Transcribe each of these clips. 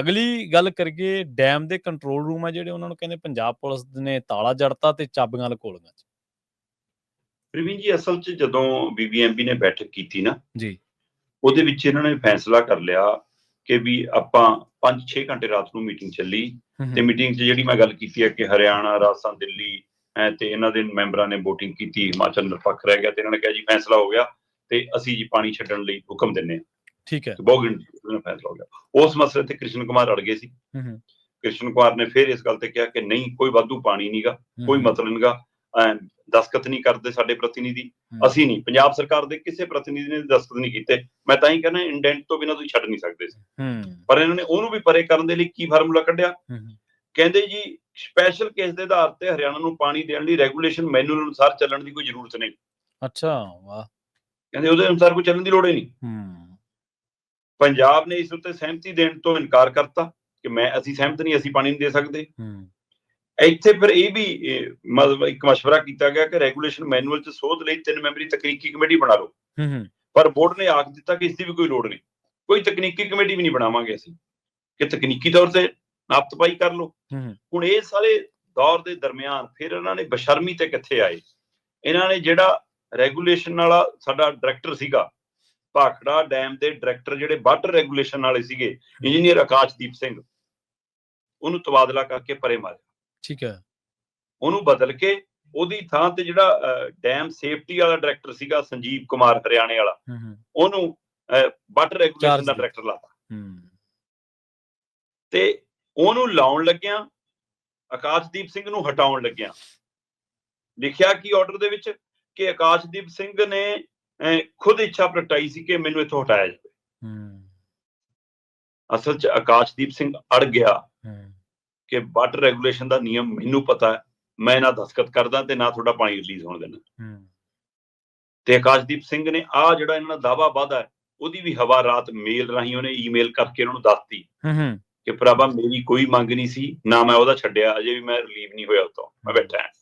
ਅਗਲੀ ਗੱਲ ਕਰੀਏ ਡੈਮ ਦੇ ਕੰਟਰੋਲ ਰੂਮ ਆ ਜਿਹੜੇ ਉਹਨਾਂ ਨੂੰ ਕਹਿੰਦੇ ਪੰਜਾਬ ਪੁਲਿਸ ਨੇ ਤਾਲਾ ਜੜਤਾ ਤੇ ਚਾਬੀਆਂ ਲਕੋਲੀਆਂ ਚ। ਪ੍ਰਵੀਨ ਜੀ ਅਸਲ 'ਚ ਜਦੋਂ ਬੀਬੀਐਮਬੀ ਨੇ ਬੈਠਕ ਕੀਤੀ ਨਾ ਜੀ। ਉਹਦੇ ਵਿੱਚ ਇਹਨਾਂ ਨੇ ਫੈਸਲਾ ਕਰ ਲਿਆ ਕਿ ਵੀ ਆਪਾਂ 5-6 ਘੰਟੇ ਰਾਤ ਨੂੰ ਮੀਟਿੰਗ ਚੱਲੀ ਤੇ ਮੀਟਿੰਗ 'ਚ ਜਿਹੜੀ ਮੈਂ ਗੱਲ ਕੀਤੀ ਹੈ ਕਿ ਹਰਿਆਣਾ ਰਾਜਸਥਾਨ ਦਿੱਲੀ ਐ ਤੇ ਇਹਨਾਂ ਦੇ ਮੈਂਬਰਾਂ ਨੇ VOTING ਕੀਤੀ ਹਿਮਾਚਲ ਨਿਰਪੱਖ ਰਹਿ ਗਿਆ ਤੇ ਇਹਨਾਂ ਨੇ ਕਿਹਾ ਜੀ ਫੈਸਲਾ ਹੋ ਗਿਆ ਤੇ ਅਸੀਂ ਜੀ ਪਾਣੀ ਛੱਡਣ ਲਈ ਹੁਕਮ ਦਿੰਨੇ ਆ ਠੀਕ ਹੈ। ਬਹੁਤ ਗਿਣਤੀ ਫੈਸਲਾ ਹੋ ਗਿਆ। ਉਸ ਮਸਲੇ ਤੇ ਕ੍ਰਿਸ਼ਨ ਕੁਮਾਰ ਅੜ ਗਏ ਸੀ। ਹੂੰ ਕ੍ਰਿਸ਼ਨ ਕੁਮਾਰ ਨੇ ਫਿਰ ਇਸ ਗੱਲ ਤੇ ਕਿਹਾ ਕਿ ਨਹੀਂ ਕੋਈ ਵਾਧੂ ਪਾਣੀ ਨਹੀਂਗਾ ਕੋਈ ਮਤਲਬ ਨਹੀਂਗਾ ਦਸਖਤ ਨਹੀਂ ਕਰਦੇ ਸਾਡੇ ਪ੍ਰਤੀਨਿਧੀ। ਅਸੀਂ ਨਹੀਂ ਪੰਜਾਬ ਸਰਕਾਰ ਦੇ ਕਿਸੇ ਪ੍ਰਤੀਨਿਧੀ ਨੇ ਦਸਖਤ ਨਹੀਂ ਕੀਤੇ। ਮੈਂ ਤਾਂ ਹੀ ਕਹਿੰਦਾ ਇੰਡੈਂਟ ਤੋਂ ਬਿਨਾਂ ਤੁਸੀਂ ਛੱਡ ਨਹੀਂ ਸਕਦੇ ਸੀ। ਪਰ ਇਹਨਾਂ ਨੇ ਉਹਨੂੰ ਵੀ ਪਰੇ ਕਰਨ ਦੇ ਲਈ ਕੀ ਫਾਰਮੂਲਾ ਕੱਢਿਆ? ਕਹਿੰਦੇ ਜੀ ਸਪੈਸ਼ਲ ਕੇਸ ਦੇ ਆਧਾਰ ਤੇ ਹਰਿਆਣਾ ਨੂੰ ਪਾਣੀ ਦੇਣ ਲਈ ਰੈਗੂਲੇਸ਼ਨ ਮੈਨੂਅਲ ਅਨੁਸਾਰ ਚੱਲਣ ਦੀ ਕੋਈ ਜ਼ਰੂਰਤ ਨਹੀਂ। ਅੱਛਾ ਵਾਹ। ਕਹਿੰਦੇ ਉਹਦੇ ਅਨੁਸਾਰ ਕੋਈ ਚੱਲਣ ਦੀ ਲੋੜ ਹੀ ਨਹੀਂ। ਹੂੰ। ਪੰਜਾਬ ਨੇ ਇਸ ਉੱਤੇ ਸਹਿਮਤੀ ਦੇਣ ਤੋਂ ਇਨਕਾਰ ਕਰਤਾ ਕਿ ਮੈਂ ਅਸੀਂ ਸਹਿਮਤ ਨਹੀਂ ਅਸੀਂ ਪਾਣੀ ਨਹੀਂ ਦੇ ਸਕਦੇ। ਹੂੰ। ਇੱਥੇ ਫਿਰ ਇਹ ਵੀ ਮਤਲਬ ਇੱਕ ਮਸ਼ਵਰਾ ਕੀਤਾ ਗਿਆ ਕਿ ਰੈਗੂਲੇਸ਼ਨ ਮੈਨੂਅਲ ਚ ਸੋਧ ਲਈ ਤਿੰਨ ਮੈਂਬਰੀ ਤਕਨੀਕੀ ਕਮੇਟੀ ਬਣਾ ਲਓ। ਪਰ ਬੋਰਡ ਨੇ ਆਖ ਦਿੱਤਾ ਕਿ ਇਸ ਦੀ ਵੀ ਕੋਈ ਲੋੜ ਨਹੀਂ। ਕੋਈ ਤਕਨੀਕੀ ਕਮੇਟੀ ਵੀ ਨਹੀਂ ਬਣਾਵਾਂਗੇ ਅਸੀਂ। ਕਿ ਤਕਨੀਕੀ ਤੌਰ ਤੇ ਨਾਪਤਪਾਈ ਕਰ ਲਓ। ਹੁਣ ਇਹ ਸਾਰੇ ਦੌਰ ਦੇ ਦਰਮਿਆਨ ਫਿਰ ਇਹਨਾਂ ਨੇ ਬਸ਼ਰਮੀ ਤੇ ਕਿੱਥੇ ਆਏ? ਇਹਨਾਂ ਨੇ ਜਿਹੜਾ ਰੈਗੂਲੇਸ਼ਨ ਵਾਲਾ ਸਾਡਾ ਡਾਇਰੈਕਟਰ ਸੀਗਾ ਭਾਖੜਾ ਡੈਮ ਦੇ ਡਾਇਰੈਕਟਰ ਜਿਹੜੇ ਵਾਟਰ ਰੈਗੂਲੇਸ਼ਨ ਵਾਲੇ ਸੀਗੇ ਇੰਜੀਨੀਅਰ ਆਕਾਸ਼ਦੀਪ ਸਿੰਘ ਉਹਨੂੰ ਤਬਾਦਲਾ ਕਰਕੇ ਪਰੇ ਮਾਰਿਆ। ਠੀਕ ਹੈ। ਉਹਨੂੰ ਬਦਲ ਕੇ ਉਹਦੀ ਥਾਂ ਤੇ ਜਿਹੜਾ ਡੈਮ ਸੇਫਟੀ ਵਾਲਾ ਡਾਇਰੈਕਟਰ ਸੀਗਾ ਸੰਜੀਵ ਕੁਮਾਰ ਹਰਿਆਣੇ ਵਾਲਾ ਉਹਨੂੰ ਵਾਟਰ ਰੈਗੂਲੇਸ਼ਨ ਦਾ। ਡਾਇਰੈਕਟਰ ਲਾਤਾ। ਹੂੰ। ਤੇ ਉਹਨੂੰ ਲਾਉਣ ਲੱਗਿਆ ਆਕਾਸ਼ਦੀਪ ਸਿੰਘ ਨੂੰ ਹਟਾਉਣ ਲੱਗਿਆ ਲਿਖਿਆ ਕੀ ਆਰਡਰ ਦੇ ਵਿੱਚ? ਕਿ ਆਕਾਸ਼ਦੀਪ ਸਿੰਘ ਨੇ ਖੁਦ ਇੱਛਾ ਪ੍ਰਗਟਾਈ ਸੀ ਕਿ ਮੈਨੂੰ ਇੱਥੋਂ ਹਟਾਇਆ ਜਾਵੇ। ਹੂੰ। ਅਸਲ 'ਚ ਆਕਾਸ਼ਦੀਪ ਸਿੰਘ ਅੜ ਗਿਆ ਕਿ ਵਾਟਰ ਰੈਗੂਲੇਸ਼ਨ ਦਾ ਨਿਯਮ ਮੈਨੂੰ ਪਤਾ ਹੈ। ਮੈਂ ਨਾ ਦਸਖਤ ਕਰਦਾ ਤੇ ਨਾ ਤੁਹਾਡਾ ਪਾਣੀ ਰਿਲੀਜ਼ ਹੋਣ ਦੇਣਾ ਹੂੰ। ਤੇ ਆਕਾਸ਼ਦੀਪ ਸਿੰਘ ਨੇ ਆ ਜਿਹੜਾ ਇਹਨਾਂ ਦਾ ਦਾਵਾ ਵਾਦਾ ਹੈ ਉਹਦੀ ਵੀ ਹਵਾ ਰਾਤ ਮੇਲ ਰਾਹੀਂ ਉਹਨੇ ਈਮੇਲ ਕਰਕੇ ਉਹਨਾਂ ਨੂੰ ਦੱਸਤੀ ਹੂੰ ਕਿ ਭਰਾਵਾ ਮੇਰੀ ਕੋਈ ਮੰਗ ਨਹੀਂ ਸੀ ਨਾ ਮੈਂ ਉਹਦਾ ਛੱਡਿਆ ਅਜੇ ਵੀ ਮੈਂ ਰਿਲੀਵ ਨਹੀਂ ਹੋਇਆ ਉਤੋਂ। ਮੈਂ ਬੈਠਾ ਹੂੰ,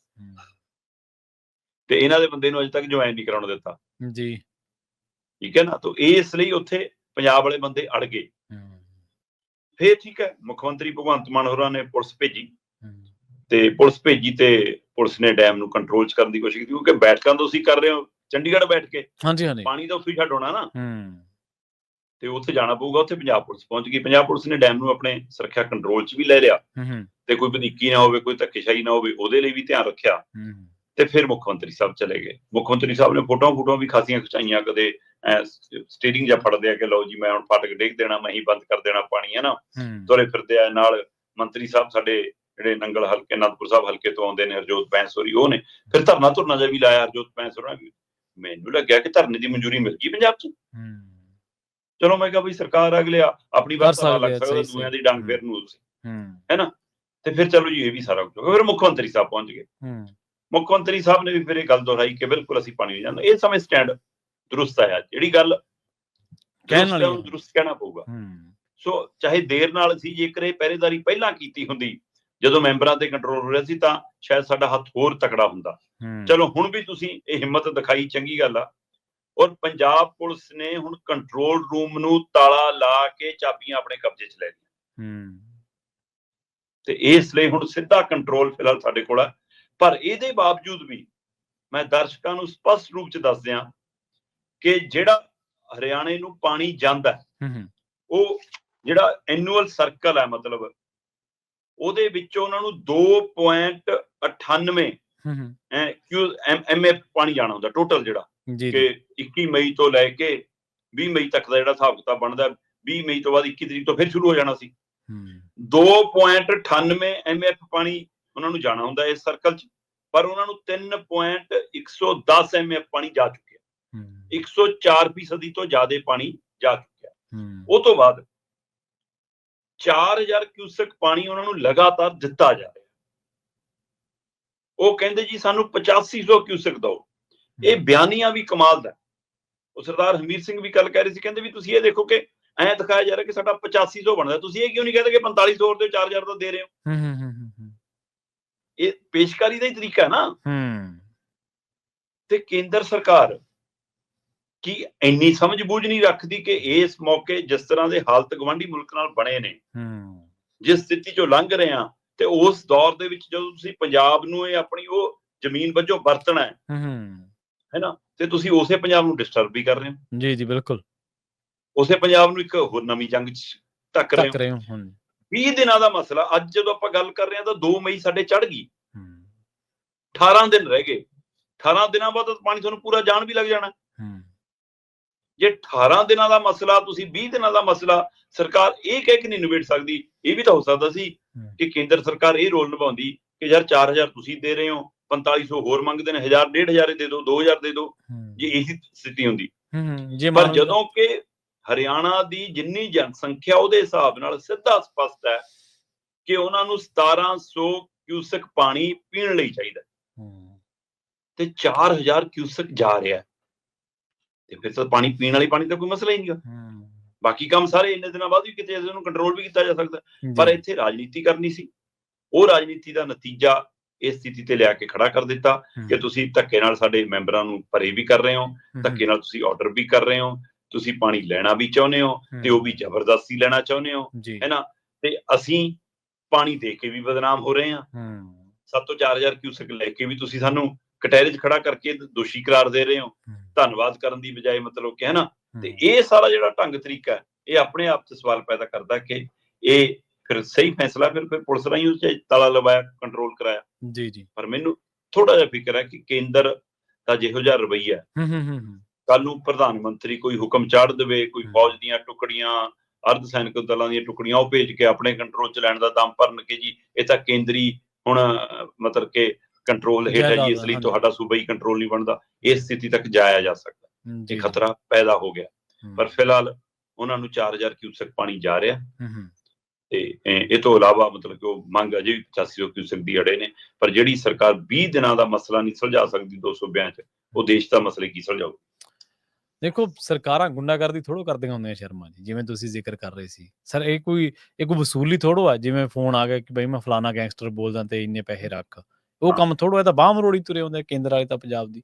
ਤੇ ਇਹਨਾਂ ਦੇ ਬੰਦੇ ਨੂੰ ਅਜੇ ਤੱਕ ਜੁਆਇਨ ਨਹੀਂ ਕਰਾਉਣ ਦਿੱਤਾ। ਜੀ। ਠੀਕ ਹੈ ਨਾ? ਤਾਂ ਇਸ ਲਈ ਉੱਥੇ ਪੰਜਾਬ ਵਾਲੇ ਬੰਦੇ ਅੜ ਗਏ। ਫੇਰ ਠੀਕ ਹੈ ਮੁੱਖ ਮੰਤਰੀ ਭਗਵੰਤ ਮਾਨ ਹੋਰਾਂ ਨੇ ਪੁਲਿਸ ਭੇਜੀ। ਤੇ ਪੁਲਿਸ ਭੇਜੀ ਤੇ ਪੁਲਿਸ ਨੇ ਡੈਮ ਨੂੰ ਕੰਟਰੋਲ ਚ ਕਰਨ ਦੀ ਕੋਸ਼ਿਸ਼ ਕੀਤੀ ਕਿਉਂਕਿ ਬੈਠਕਾਂ ਤੁਸੀਂ ਕਰ ਰਹੇ ਹੋ ਚੰਡੀਗੜ੍ਹ ਬੈਠ ਕੇ। ਹਾਂਜੀ ਹਾਂਜੀ। ਪਾਣੀ ਤਾਂ ਉੱਥੇ ਹੀ ਛੱਡ ਹੋਣਾ ਨਾ। ਹੂੰ। ਤੇ ਉੱਥੇ ਜਾਣਾ ਪਊਗਾ ਉੱਥੇ ਪੰਜਾਬ ਪੁਲਿਸ ਪਹੁੰਚ ਗਈ। ਪੰਜਾਬ ਪੁਲਿਸ ਨੇ ਡੈਮ ਨੂੰ ਆਪਣੇ ਸੁਰੱਖਿਆ ਕੰਟਰੋਲ 'ਚ ਵੀ ਲੈ ਲਿਆ। ਤੇ ਕੋਈ ਵਧੀਕੀ ਨਾ ਹੋਵੇ ਕੋਈ ਧੱਕੇਸ਼ਾਹੀ ਨਾ ਹੋਵੇ ਉਹਦੇ ਲਈ ਵੀ ਧਿਆਨ ਰੱਖਿਆ। ਹੂੰ। ਤੇ ਫਿਰ ਮੁੱਖ ਮੰਤਰੀ ਸਾਹਿਬ ਚਲੇ ਗਏ। ਮੁੱਖ ਮੰਤਰੀ ਸਾਹਿਬ ਨੇ ਫੋਟੋਆਂ ਫੋਟੋਆਂ ਵੀ ਖਾਸੀਆਂ ਖਿਚਾਈਆਂ ਕਦੇ ਸਟੇਰਿੰਗ ਜਾਂ ਫੜਦੇ ਆ ਕਿ ਲਓ ਜੀ ਮੈਂ ਹੁਣ ਫਾਟਕ ਡੇਕ ਦੇਣਾ ਮੈਂ ਹੀ ਬੰਦ ਕਰ ਦੇਣਾ ਪਾਣੀ ਹੈ ਨਾ? ਤੁਰੇ ਫਿਰਦੇ ਆ ਨਾਲ ਮੰਤਰੀ ਸਾਹਿਬ ਸਾਡੇ ਜਿਹੜੇ ਨੰਗਲ ਹਲਕੇ ਅਨੰਦਪੁਰ ਸਾਹਿਬ ਹਲਕੇ ਤੋਂ ਆਉਂਦੇ ਨੇ ਹਰਜੋਤ ਬੈਂਸੋਰੀ ਉਹ ਨੇ। ਫਿਰ ਧਰਨਾ ਧੁਰਨਾ ਜਿਹਾ ਵੀ ਲਾਇਆ ਹਰਜੋਤ ਬੈਂਸੋਰਾ ਵੀ ਮੈਨੂੰ ਲੱਗਿਆ ਕਿ ਧਰਨੇ ਦੀ ਮਨਜ਼ੂਰੀ ਮਿਲ ਗਈ ਪੰਜਾਬ 'ਚ। ਚਲੋ ਮੈਂ ਕਿਹਾ ਬਈ ਸਰਕਾਰ ਅਗਲੇ ਆ ਆਪਣੀ ਬਾਤ ਕਰ ਲੱਗ ਸਕਦੇ ਦੂਆਂ ਦੀ। ਡੰਗ ਫੇਰ ਨੂੰ। ਤੁਸੀਂ ਹੂੰ ਤੇ ਫਿਰ ਚਲੋ ਜੀ ਇਹ ਵੀ ਸਾਰਾ ਕੁਝ ਫਿਰ ਮੁੱਖ ਮੰਤਰੀ ਸਾਹਿਬ ਪਹੁੰਚ ਗਏ। ਮੁੱਖ ਮੰਤਰੀ ਸਾਹਿਬ ਨੇ ਵੀ ਫਿਰ ਇਹ ਗੱਲ ਦੁਹਰਾਈ ਕਿ ਬਿਲਕੁਲ ਅਸੀਂ ਪਾਣੀ ਨਹੀਂ ਜਾਂਦਾ। ਇਹ ਸਮੇਂ ਸਟੈਂਡ ਦਰੁਸਤ ਆਇਆ ਜਿਹੜੀ ਗੱਲ ਕਹਿਣ ਵਾਲੀ ਹੈ, ਦਰੁਸਤ ਕਹਿਣਾ ਪਊਗਾ। ਹੂੰ। ਸੋ ਚਾਹੇ ਦੇਰ ਨਾਲ ਸੀ ਜੇਕਰ ਇਹ ਪਹਿਰੇਦਾਰੀ ਪਹਿਲਾਂ ਕੀਤੀ ਹੁੰਦੀ ਜਦੋਂ ਮੈਂਬਰਾਂ ਤੇ ਕੰਟਰੋਲ ਹੋ ਰਿਹਾ ਸੀ ਤਾਂ ਸ਼ਾਇਦ ਸਾਡਾ ਹੱਥ ਹੋਰ ਤਕੜਾ ਹੁੰਦਾ। ਹੂੰ। ਚਲੋ ਹੁਣ ਵੀ ਤੁਸੀਂ ਇਹ ਹਿੰਮਤ ਦਿਖਾਈ ਚੰਗੀ ਗੱਲ ਆ। ਔਰ ਪੰਜਾਬ ਪੁਲਿਸ ਨੇ ਹੁਣ ਕੰਟਰੋਲ ਰੂਮ ਨੂੰ ਤਾਲਾ ਲਾ ਕੇ ਚਾਬੀਆਂ ਆਪਣੇ ਕਬਜ਼ੇ 'ਚ ਲੈ ਲਈਆਂ। ਹੂੰ। ਤੇ ਇਸ ਲਈ ਹੁਣ ਸਿੱਧਾ ਕੰਟਰੋਲ ਫਿਲਹਾਲ ਸਾਡੇ ਕੋਲ ਹੈ ਪਰ ਇਹਦੇ ਬਾਵਜੂਦ ਵੀ ਮੈਂ ਦਰਸ਼ਕਾਂ ਨੂੰ ਸਪਸ਼ਟ ਰੂਪ 'ਚ ਦੱਸ ਦਿਆਂ ਕਿ ਜਿਹੜਾ ਹਰਿਆਣੇ ਨੂੰ ਪਾਣੀ ਜਾਂਦਾ ਉਹ ਜਿਹੜਾ ਐਨੂਅਲ ਸਰਕਲ ਹੈ ਮਤਲਬ ਉਹਦੇ ਵਿੱਚੋਂ ਉਹਨਾਂ ਨੂੰ 2.98 ਹੂੰ ਹੂੰ। ਕਿਊ ਐਮਐਫ ਪਾਣੀ ਜਾਣਾ ਹੁੰਦਾ ਟੋਟਲ ਜਿਹੜਾ ਕਿ ਜੀ। 21 ਮਈ ਤੋਂ ਲੈ ਕੇ 20 ਮਈ ਤੱਕ ਦਾ ਜਿਹੜਾ ਹਿਸਾਬ ਕਿਤਾਬ ਬਣਦਾ 20 ਮਈ ਤੋਂ ਬਾਅਦ 21 ਤਰੀਕ ਤੋਂ ਫਿਰ ਸ਼ੁਰੂ ਹੋ ਜਾਣਾ ਸੀ। ਹੂੰ। 2.98 ਐਮਐਫ ਪਾਣੀ ਉਹਨਾਂ ਨੂੰ ਜਾਣਾ ਹੁੰਦਾ ਇਸ ਸਰਕਲ 'ਚ ਪਰ ਉਹਨਾਂ ਨੂੰ 3.110 ਐਮਐਫ ਪਾਣੀ ਜਾ ਚੁੱਕਿਆ। ਹੂੰ। 104 ਫੀਸਦੀ ਤੋਂ ਜ਼ਿਆਦਾ ਪਾਣੀ ਜਾ ਚੁੱਕਿਆ। ਉਹ ਤੋਂ ਬਾਅਦ 4000 ਕਿਊਸਕ ਪਾਣੀ ਉਹਨਾਂ ਨੂੰ ਲਗਾਤਾਰ ਦਿੱਤਾ ਜਾ ਰਿਹਾ। ਉਹ ਕਹਿੰਦੇ ਜੀ ਸਾਨੂੰ 8500 ਕਿਊਸਕ ਦਿਓ। ਇਹ ਬਿਆਨੀਆਂ ਵੀ ਕਮਾਲ ਦਾ। ਉਹ ਸਰਦਾਰ ਹਮੀਰ ਸਿੰਘ ਵੀ ਕੱਲ ਕਹਿ ਰਹੇ ਸੀ ਕਹਿੰਦੇ ਵੀ ਤੁਸੀਂ ਇਹ ਦੇਖੋ ਕਿ ਐਂ ਦਿਖਾਇਆ ਜਾ ਰਿਹਾ ਕਿ ਸਾਡਾ 8500 ਬਣਦਾ। ਤੁਸੀਂ ਇਹ ਕਿਉਂ ਨਹੀਂ ਕਹਿੰਦੇ ਕਿ 4500 ਦੇ 4000 ਦਾ ਦੇ ਰਹੇ ਹੋ ਹੂੰ ਹੂੰ ਹੂੰ ਹੂੰ। ਇਹ ਪੇਸ਼ਕਾਰੀ ਦਾ ਹੀ ਤਰੀਕਾ ਨਾ। ਹੂੰ। ਤੇ ਕੇਂਦਰ ਸਰਕਾਰ ਕਿ ਇੰਨੀ ਸਮਝ ਬੂਝ ਨਹੀਂ ਰੱਖਦੀ ਕਿ ਇਸ ਮੌਕੇ ਜਿਸ ਤਰ੍ਹਾਂ ਦੇ ਹਾਲਤ ਗਵਾਂਢੀ ਮੁਲਕ ਨਾਲ ਬਣੇ ਨੇ ਹੂੰ। ਜਿਸ ਸਥਿਤੀ ਚੋਂ ਲੰਘ ਰਹੇ ਆ ਤੇ ਉਸ ਦੌਰ ਦੇ ਵਿੱਚ ਜਦੋਂ ਤੁਸੀਂ ਪੰਜਾਬ ਨੂੰ ਇਹ ਆਪਣੀ ਉਹ ਜ਼ਮੀਨ ਵਜੋਂ ਵਰਤਣਾ ਹੈ ਹੂੰ। ਹੈਨਾ ਤੇ ਤੁਸੀਂ ਉਸੇ ਪੰਜਾਬ ਨੂੰ ਡਿਸਟਰਬ ਵੀ ਕਰ ਰਹੇ ਹੋ। ਜੀ ਜੀ ਬਿਲਕੁਲ। ਉਸੇ ਪੰਜਾਬ ਨੂੰ ਇੱਕ ਹੋਰ ਨਵੀਂ ਜੰਗ 'ਚ ਧੱਕ ਰਹੇ ਹੋ। ਰਹੇ ਹੋ ਹੁਣ 20 ਦਿਨਾਂ ਦਾ ਮਸਲਾ ਅੱਜ ਜਦੋਂ ਆਪਾਂ ਗੱਲ ਕਰ ਰਹੇ ਹਾਂ ਤਾਂ 2 ਮਈ ਸਾਡੇ ਚੜ ਗਈ। ਹੂੰ 18 ਦਿਨ ਰਹਿ ਗਏ। 18 ਦਿਨਾਂ ਬਾਅਦ ਤਾਂ ਪਾਣੀ ਤੁਹਾਨੂੰ ਪੂਰਾ ਜਾਣ ਵੀ ਲੱਗ ਜਾਣਾ। ਜੇ 18 ਦਿਨਾਂ ਦਾ ਮਸਲਾ ਤੁਸੀਂ 20 ਦਿਨਾਂ ਦਾ ਮਸਲਾ ਸਰਕਾਰ ਇਹ ਕਹਿ ਕੇ ਨਹੀਂ ਨਿਬੇੜ ਸਕਦੀ ਇਹ ਵੀ ਤਾਂ ਹੋ ਸਕਦਾ ਸੀ। ਕਿ ਕੇਂਦਰ ਸਰਕਾਰ ਇਹ ਰੋਲ ਨਿਭਾਉਂਦੀ ਕਿ ਯਾਰ 4000 ਤੁਸੀਂ ਦੇ ਰਹੇ ਹੋ 4500 ਹੋਰ ਮੰਗਦੇ ਨੇ 1000 1500 ਦੇ ਦਿਓ 2000 ਦੇ ਦਿਓ। ਹੂੰ। ਜੇ ਇਹੀ ਸਥਿਤੀ ਹੁੰਦੀ। ਹੂੰ, ਹੂੰ ਜੇ ਪਰ ਜਦੋਂ ਕਿ ਹਰਿਆਣਾ ਦੀ ਜਿੰਨੀ ਜਨਸੰਖਿਆ ਉਹਦੇ ਹਿਸਾਬ ਨਾਲ ਸਿੱਧਾ ਸਪਸ਼ਟ ਹੈ ਕਿ ਉਹਨਾਂ ਨੂੰ 1700 ਕਿਊਸਕ ਪਾਣੀ ਪੀਣ ਲਈ ਚਾਹੀਦਾ ਤੇ 4000 ਕਿਊਸਕ ਜਾ ਰਿਹਾ। ਤੇ ਫਿਰ ਤਾਂ ਪਾਣੀ ਪੀਣ ਵਾਲੀ ਪਾਣੀ ਦਾ ਕੋਈ ਮਸਲਾ ਹੀ ਨਹੀਂਗਾ ਹੂੰ। ਬਾਕੀ ਕੰਮ ਸਾਰੇ ਇੰਨੇ ਦਿਨਾਂ ਬਾਅਦ ਵੀ ਕਿਤੇ ਇਹਨੂੰ ਕੰਟਰੋਲ ਵੀ ਕੀਤਾ ਜਾ ਸਕਦਾ ਪਰ ਇੱਥੇ ਰਾਜਨੀਤੀ ਕਰਨੀ ਸੀ। ਉਹ ਰਾਜਨੀਤੀ ਦਾ ਨਤੀਜਾ ਇਸ ਸਥਿਤੀ ਤੇ ਲਿਆ ਕੇ ਖੜਾ ਕਰ ਦਿੱਤਾ ਕਿ ਤੁਸੀਂ ਧੱਕੇ ਨਾਲ ਸਾਡੇ ਮੈਂਬਰਾਂ ਨੂੰ ਪਰੇ ਵੀ ਕਰ ਰਹੇ ਹੂੰ, ਧੱਕੇ ਨਾਲ ਤੁਸੀਂ ਆਰਡਰ ਵੀ ਕਰ ਰਹੇ ਹੋ। ਤੁਸੀਂ ਪਾਣੀ ਲੈਣਾ ਵੀ ਚਾਹੁੰਦੇ ਹੋ ਤੇ ਉਹ ਵੀ ਜ਼ਬਰਦਸਤੀ ਲੈਣਾ ਚਾਹੁੰਦੇ ਹੋ ਜੀ। ਹੈ ਨਾ? ਤੇ ਅਸੀਂ ਪਾਣੀ ਦੇ ਕੇ ਵੀ ਬਦਨਾਮ ਹੋ ਰਹੇ ਹਾਂ। ਹੂੰ। ਸੱਤ ਤੋਂ 4000 ਕਿਊਸਕ ਲੈ ਕੇ ਵੀ ਤੁਸੀਂ ਸਾਨੂੰ ਕਟਹਿਰੇ 'ਚ ਖੜਾ ਕਰਕੇ ਦੋਸ਼ੀ ਕਰਾਰ ਦੇ ਰਹੇ ਹੋ। ਧੰਨਵਾਦ ਕਰਨ ਦੀ ਬਜਾਏ ਮਤਲਬ ਕਿ ਹੈ ਨਾ? ਤੇ ਇਹ ਸਾਰਾ ਜਿਹੜਾ ਢੰਗ ਤਰੀਕਾ ਇਹ ਆਪਣੇ ਆਪ 'ਚ ਸਵਾਲ ਪੈਦਾ ਕਰਦਾ ਕਿ ਇਹ ਫਿਰ ਸਹੀ ਫੈਸਲਾ ਫਿਰ ਫਿਰ ਪੁਲਿਸ ਰਾਹੀਂ ਉਸ 'ਚ ਤਾਲਾ ਲਵਾਇਆ ਕੰਟਰੋਲ ਕਰਾਇਆ। ਜੀ ਜੀ। ਪਰ ਮੈਨੂੰ ਥੋੜਾ ਜਿਹਾ ਫਿਕਰ ਹੈ ਕਿ ਕੇਂਦਰ ਦਾ ਜਿਹੋ ਜਿਹਾ ਰਵੱਈਆ ਹੂੰ, ਕੱਲ ਨੂੰ ਪ੍ਰਧਾਨ ਮੰਤਰੀ ਕੋਈ ਹੁਕਮ ਚਾੜ ਦੇਵੇ ਕੋਈ। ਫੌਜ ਦੀਆਂ ਟੁਕੜੀਆਂ ਅਰਧ ਸੈਨਿਕ ਦਲਾਂ ਦੀਆਂ ਟੁਕੜੀਆਂ ਉਹ ਭੇਜ ਕੇ ਆਪਣੇ ਕੰਟਰੋਲ 'ਚ ਲੈਣ ਦਾ ਦਮ ਭਰਨ ਕਿ ਜੀ ਇਹ ਤਾਂ ਕੇਂਦਰੀ ਹੁਣ ਮਤਲਬ ਕਿ ਕੰਟਰੋਲ ਹੇਠ ਹੈ ਜੀ ਇਸ ਲਈ। ਤੁਹਾਡਾ ਸੂਬਾ ਹੀ ਕੰਟਰੋਲ ਨਹੀਂ ਬਣਦਾ ਇਸ ਸਥਿਤੀ ਤੱਕ ਜਾਇਆ ਜਾ ਸਕਦਾ। ਇਹ ਖਤਰਾ ਪੈਦਾ ਹੋ ਗਿਆ। ਪਰ ਫਿਲਹਾਲ ਉਹਨਾਂ ਨੂੰ 4000 ਕਿਊਸਕ ਪਾਣੀ ਜਾ ਰਿਹਾ। ਤੇ ਇਹ ਤੋਂ ਇਲਾਵਾ ਮਤਲਬ ਕਿ ਉਹ ਮੰਗ ਅਜੇ ਵੀ 8500 ਕਿਊਸਕ ਦੀ ਅੜੇ ਨੇ। ਪਰ ਜਿਹੜੀ ਸਰਕਾਰ 20 ਦਿਨਾਂ ਦਾ ਮਸਲਾ ਨਹੀਂ ਸੁਲਝਾ ਸਕਦੀ ਦੋ ਸੂਬਿਆਂ 'ਚ ਉਹ ਦੇਸ਼ ਦਾ ਮਸਲੇ ਕੀ ਸੁਲਝਾਊ? ਦੇਖੋ ਸਰਕਾਰਾਂ ਗੁੰਡਾਗਰਦੀ ਥੋੜੋ ਕਰਦੀਆਂ ਹੁੰਦੀਆਂ ਸ਼ਰਮਾ ਜੀ ਜਿਵੇਂ ਤੁਸੀਂ ਜ਼ਿਕਰ ਕਰ ਰਹੇ ਸੀ। ਸਰ ਇਹ ਕੋਈ ਇਹ ਕੋਈ ਵਸੂਲੀ ਥੋੜੋ ਆ ਜਿਵੇਂ ਫੋਨ ਆ ਗਿਆ ਕਿ ਬਈ ਮੈਂ ਫਲਾਣਾ ਗੈਂਗਸਟਰ ਬੋਲਦਾ ਤੇ ਇੰਨੇ ਪੈਸੇ ਰੱਖ। ਉਹ। ਕੰਮ ਥੋੜੋ ਇਹ ਤਾਂ ਬਾਹ ਮਰੋੜੀ ਤੁਰੇ ਹੁੰਦੇ ਕੇਂਦਰ ਵਾਲੇ ਤਾਂ ਪੰਜਾਬ ਦੀ।